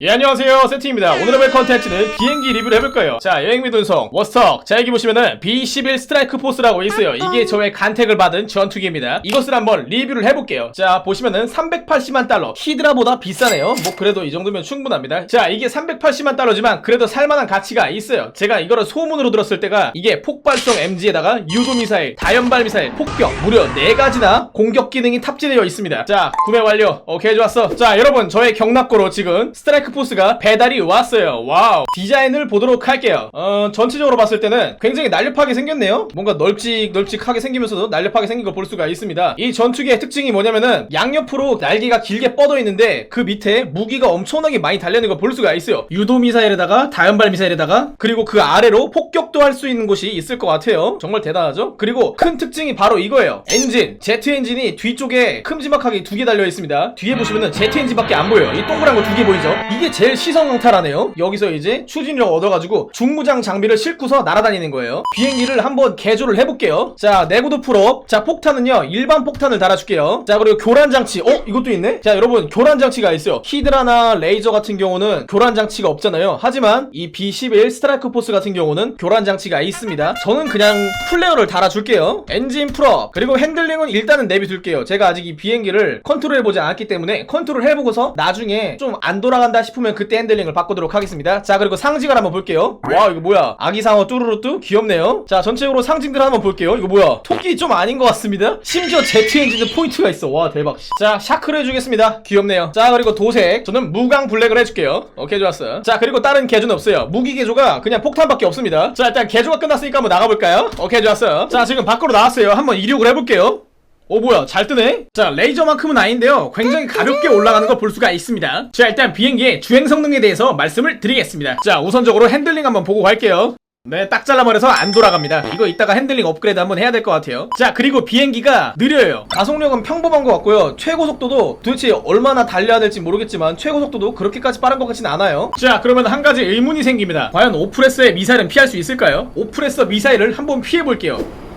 예 안녕하세요. 세팅입니다. 오늘 해볼 컨텐츠는 비행기 리뷰를 해볼 거예요? 자 여행미 운송 워스턱 자 여기 보시면은 B11 스트라이크 포스라고 있어요. 이게 저의 간택을 받은 전투기입니다. 이것을 한번 리뷰를 해볼게요. 자 보시면은 380만 달러. 히드라보다 비싸네요. 뭐 그래도 이 정도면 충분합니다. 자 이게 380만 달러지만 그래도 살만한 가치가 있어요. 제가 이거를 소문으로 들었을 때가 이게 폭발성 MG에다가 유도미사일 다연발 미사일 폭격 무려 4가지나 공격 기능이 탑재되어 있습니다. 자 구매 완료. 오케이 좋았어. 자 여러분 저의 경납고로 지금 스트라이크 포스가 배달이 왔어요. 와우. 디자인을 보도록 할게요. 어 전체적으로 봤을 때는 굉장히 날렵하게 생겼네요. 뭔가 널찍 널찍하게 생기면서도 날렵하게 생긴 걸 볼 수가 있습니다. 이 전투기의 특징이 뭐냐면은 양옆으로 날개가 길게 뻗어 있는데 그 밑에 무기가 엄청나게 많이 달려있는 걸 볼 수가 있어요. 유도 미사일에다가 다연발 미사일에다가 그리고 그 아래로 폭격도 할 수 있는 곳이 있을 것 같아요. 정말 대단하죠? 그리고 큰 특징이 바로 이거예요. 엔진. 제트 엔진이 뒤쪽에 큼지막하게 두 개 달려 있습니다. 뒤에 보시면은 제트 엔진밖에 안 보여요. 이 동그란 거 두 개 보이죠 이게 제일 시선 강탈하네요. 여기서 이제 추진력 얻어가지고 중무장 장비를 싣고서 날아다니는 거예요. 비행기를 한번 개조를 해볼게요. 자 내구도 풀업. 자 폭탄은요 일반 폭탄을 달아줄게요. 자 그리고 교란 장치. 어 이것도 있네? 자 여러분 교란 장치가 있어요. 히드라나 레이저 같은 경우는 교란 장치가 없잖아요. 하지만 이 B11 스트라이크 포스 같은 경우는 교란 장치가 있습니다. 저는 그냥 플레어를 달아줄게요. 엔진 풀업. 그리고 핸들링은 일단은 내비둘게요. 제가 아직 이 비행기를 컨트롤해보지 않았기 때문에 컨트롤 해보고서 나중에 좀 안 돌아간다 싶으면 그때 핸들링을 바꾸도록 하겠습니다. 자 그리고 상징을 한번 볼게요. 와 이거 뭐야? 아기상어 뚜루루뚜? 귀엽네요. 자 전체적으로 상징들 한번 볼게요. 이거 뭐야? 토끼 좀 아닌 것 같습니다. 심지어 제트 엔진은 포인트가 있어. 와 대박. 자 샤크를 해주겠습니다. 귀엽네요. 자 그리고 도색. 저는 무광 블랙을 해줄게요. 오케이 좋았어 자 그리고 다른 개조는 없어요. 무기 개조가 그냥 폭탄밖에 없습니다. 자 일단 개조가 끝났으니까 한번 나가볼까요? 오케이 좋았어요. 자 지금 밖으로 나왔어요. 한번 이륙을 해볼게요 오 뭐야 잘 뜨네 자 레이저만큼은 아닌데요 굉장히 가볍게 올라가는 걸 볼 수가 있습니다 자 일단 비행기의 주행 성능에 대해서 말씀을 드리겠습니다 자 우선적으로 핸들링 한번 보고 갈게요 네, 딱 잘라버려서 안 돌아갑니다. 이거 이따가 핸들링 업그레이드 한번 해야 될 것 같아요. 자, 그리고 비행기가 느려요. 가속력은 평범한 것 같고요. 최고 속도도 도대체 얼마나 달려야 될지 모르겠지만 최고 속도도 그렇게까지 빠른 것 같진 않아요. 자, 그러면 한 가지 의문이 생깁니다. 과연 오프레스의 미사일은 피할 수 있을까요? 오프레스 미사일을 한번 피해볼게요.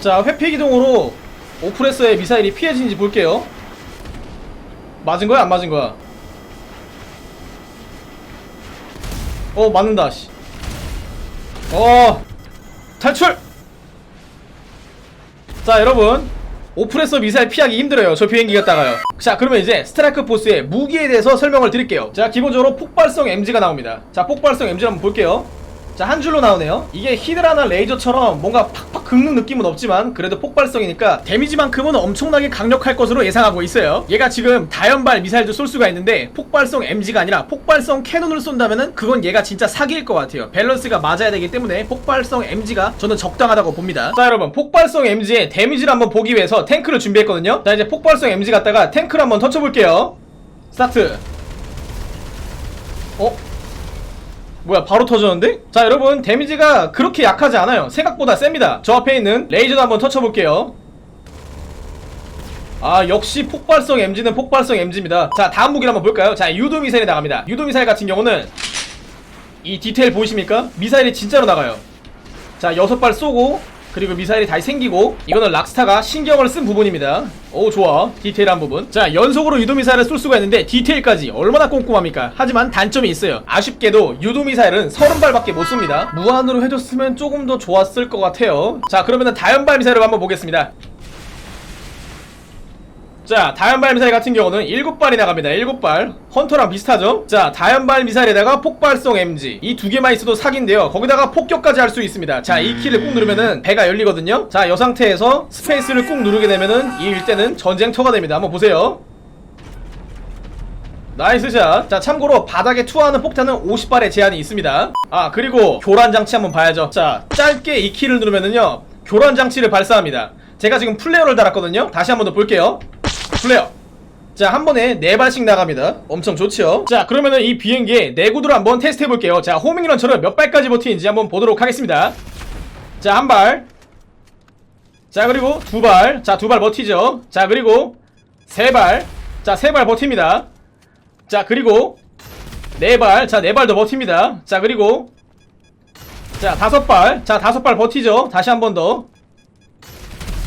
자, 회피 기동으로 오프레스의 미사일이 피해지는지 볼게요. 맞은 거야? 안 맞은 거야? 어 맞는다 씨. 어 탈출 자 여러분 오프레서 미사일 피하기 힘들어요 저 비행기 갔다가요 자 그러면 이제 스트라이크 포스의 무기에 대해서 설명을 드릴게요 자 기본적으로 폭발성 MG가 나옵니다 자 폭발성 MG 한번 볼게요 자 한 줄로 나오네요. 이게 히드라나 레이저처럼 뭔가 팍팍 긁는 느낌은 없지만 그래도 폭발성이니까 데미지만큼은 엄청나게 강력할 것으로 예상하고 있어요. 얘가 지금 다연발 미사일도 쏠 수가 있는데 폭발성 MG가 아니라 폭발성 캐논을 쏜다면은 그건 얘가 진짜 사기일 것 같아요. 밸런스가 맞아야 되기 때문에 폭발성 MG가 저는 적당하다고 봅니다. 자 여러분 폭발성 MG의 데미지를 한번 보기 위해서 탱크를 준비했거든요. 자 이제 폭발성 MG 갖다가 탱크를 한번 터쳐볼게요. 스타트. 어? 뭐야 바로 터졌는데? 자 여러분 데미지가 그렇게 약하지 않아요. 생각보다 셉니다. 저 앞에 있는 레이저도 한번 터쳐볼게요. 아 역시 폭발성 MG는 폭발성 MG입니다. 자 다음 무기를 한번 볼까요? 자 유도 미사일이 나갑니다. 유도 미사일 같은 경우는 이 디테일 보이십니까? 미사일이 진짜로 나가요. 자 여섯 발 쏘고 그리고 미사일이 다시 생기고 이거는 락스타가 신경을 쓴 부분입니다. 오 좋아. 디테일한 부분. 자 연속으로 유도미사일을 쏠 수가 있는데 디테일까지 얼마나 꼼꼼합니까? 하지만 단점이 있어요. 아쉽게도 유도미사일은 30발밖에 못 쏩니다. 무한으로 해줬으면 조금 더 좋았을 것 같아요. 자 그러면은 다연발 미사일을 한번 보겠습니다 자 다연발 미사일 같은 경우는 7발이 나갑니다 7발 헌터랑 비슷하죠 자 다연발 미사일에다가 폭발성 MG 이 두 개만 있어도 사기인데요 거기다가 폭격까지 할 수 있습니다 자 이 키를 꾹 누르면은 배가 열리거든요 자 이 상태에서 스페이스를 꾹 누르게 되면은 이 일대는 전쟁터가 됩니다 한번 보세요 나이스 샷. 자, 참고로 바닥에 투하하는 폭탄은 50발의 제한이 있습니다. 아, 그리고 교란 장치 한번 봐야죠. 자, 짧게 이 키를 누르면은요. 교란 장치를 발사합니다. 제가 지금 플레어를 달았거든요. 다시 한번 더 볼게요. 플레어. 자, 한 번에 네 발씩 나갑니다. 엄청 좋죠? 자, 그러면은 이 비행기의 내구도를 한번 테스트 해볼게요. 자, 호밍런처럼 몇 발까지 버티는지 한번 보도록 하겠습니다. 자, 한 발. 자, 그리고 두 발. 자, 두 발 버티죠? 자, 그리고 세 발. 자, 세 발 버팁니다. 자 그리고 네 발 자 네발더 버팁니다 자 그리고 자 다섯 발 자 다섯 발 버티죠 다시 한 번 더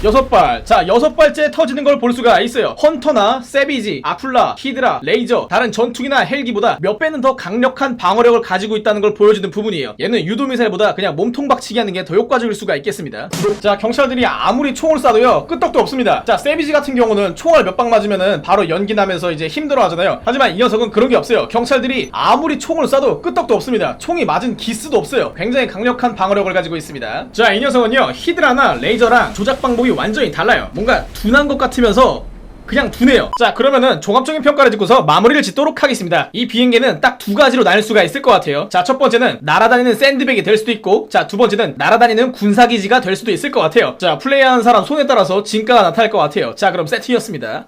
여섯 발. 자, 여섯 발째 터지는 걸 볼 수가 있어요. 헌터나 세비지, 아쿨라, 히드라, 레이저, 다른 전투기나 헬기보다 몇 배는 더 강력한 방어력을 가지고 있다는 걸 보여주는 부분이에요. 얘는 유도 미사일보다 그냥 몸통 박치기 하는 게 더 효과적일 수가 있겠습니다. 자, 경찰들이 아무리 총을 쏴도요, 끄떡도 없습니다. 자, 세비지 같은 경우는 총알 몇 방 맞으면은 바로 연기 나면서 이제 힘들어 하잖아요. 하지만 이 녀석은 그런 게 없어요. 경찰들이 아무리 총을 쏴도 끄떡도 없습니다. 총이 맞은 기스도 없어요. 굉장히 강력한 방어력을 가지고 있습니다. 자, 이 녀석은요, 히드라나 레이저랑 조작 방법이 완전히 달라요. 뭔가 둔한 것 같으면서 그냥 둔해요. 자, 그러면은 종합적인 평가를 짓고서 마무리를 짓도록 하겠습니다. 이 비행기는 딱 두 가지로 나눌 수가 있을 것 같아요. 자, 첫 번째는 날아다니는 샌드백이 될 수도 있고, 자, 두 번째는 날아다니는 군사기지가 될 수도 있을 것 같아요. 자, 플레이하는 사람 손에 따라서 진가가 나타날 것 같아요. 자, 그럼 세팅이었습니다.